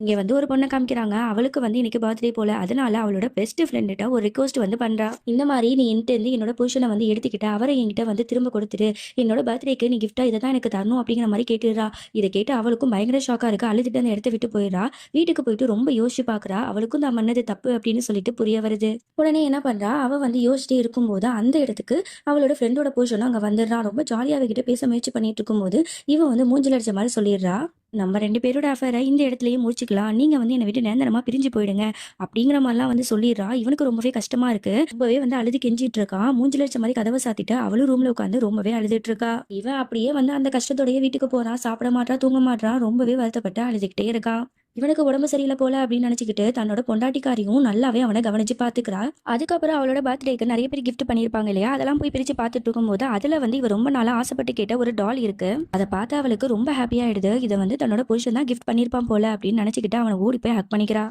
இங்க வந்து ஒரு பொண்ணை காமிக்கிறாங்க. அவளுக்கு வந்து இன்னைக்கு பர்த்டே போல. அதனால அவளோட பெஸ்ட் ஃப்ரெண்டுகிட்ட ஒரு ரிக்வஸ்ட் வந்து பண்றா. இந்த மாதிரி நீ என்கிட்ட வந்து என்னோட புருஷனை வந்து எடுத்துக்கிட்ட. அவரை என்கிட்ட வந்து திரும்ப கொடுத்துட்டு என்னோட பர்த்டேக்கு நீ கிஃப்டா இதை தான் எனக்கு தரணும் அப்படிங்கிற மாதிரி கேட்டுடுறா. இதை கேட்டு அவளுக்கும் பயங்கர ஷாக்கா இருக்கு. அழுதுட்டு அந்த இடத்த விட்டு போயிடுறா. வீட்டுக்கு போயிட்டு ரொம்ப யோசிச்சு பாக்குறா. அவளுக்கும் தான் பண்ணது தப்பு அப்படின்னு சொல்லிட்டு புரிய வருது. உடனே என்ன பண்றா? அவ வந்து யோசிச்சுட்டே இருக்கும்போது அந்த இடத்துக்கு அவளோட ஃப்ரெண்டோட புருஷனும் அங்க வந்துடுறா. ரொம்ப ஜாலியாக கிட்ட பேச முயற்சி பண்ணிட்டு இருக்கும்போது இவன் வந்து மூஞ்சல் அடிச்ச மாதிரி சொல்லிடுறா. நம்ம ரெண்டு பேரோட அஃபேரை இந்த இடத்துலயே முடிச்சுக்கலாம். நீங்க வந்து என்னை விட்டு நேந்திரமா பிரிஞ்சு போயிடுங்க. அப்படிங்கிற மாதிரிலாம் வந்து சொல்லிடுறா. இவனுக்கு ரொம்பவே கஷ்டமா இருக்கு. ரொம்பவே வந்து அழுது கெஞ்சிட்டு இருக்கான் மூஞ்சில அடிச்ச மாதிரி கதவை சாத்திட்டு அவளும் ரூம்ல உட்காந்து ரொம்பவே அழுதுட்டு இருக்கா. இவன் அப்படியே வந்து அந்த கஷ்டத்தோடய வீட்டுக்கு போறான் சாப்பிட மாட்டான் தூங்க மாட்டான் ரொம்பவே வருத்தப்பட்டு அழுதுகிட்டே இருக்கான் இவனுக்கு உடம்பு சரியில்லை போல அப்படின்னு நினைச்சுக்கிட்டு தன்னோட பொண்டாட்டிக்காரியும் நல்லாவே அவனை கவனிச்சு பாத்துக்கிறா. அதுக்கப்புறம் அவளோட பர்த்டேக்கு நிறைய பேர் கிஃப்ட் பண்ணியிருப்பாங்க இல்லையா? அதெல்லாம் போய் பிரிச்சு பார்த்துட்டு இருக்கும்போது அதுல வந்து இவ ரொம்ப நாளா ஆசைப்பட்டு கேட்ட ஒரு டால் இருக்கு. அதை பார்த்து அவளுக்கு ரொம்ப ஹாப்பியாயிடுது இதை வந்து தன்னோட புருஷன் தான் கிஃப்ட் பண்ணியிருப்பான் போல அப்படின்னு நினைச்சுக்கிட்டு அவனை ஓடி போய் ஹக் பண்ணிக்கிறா.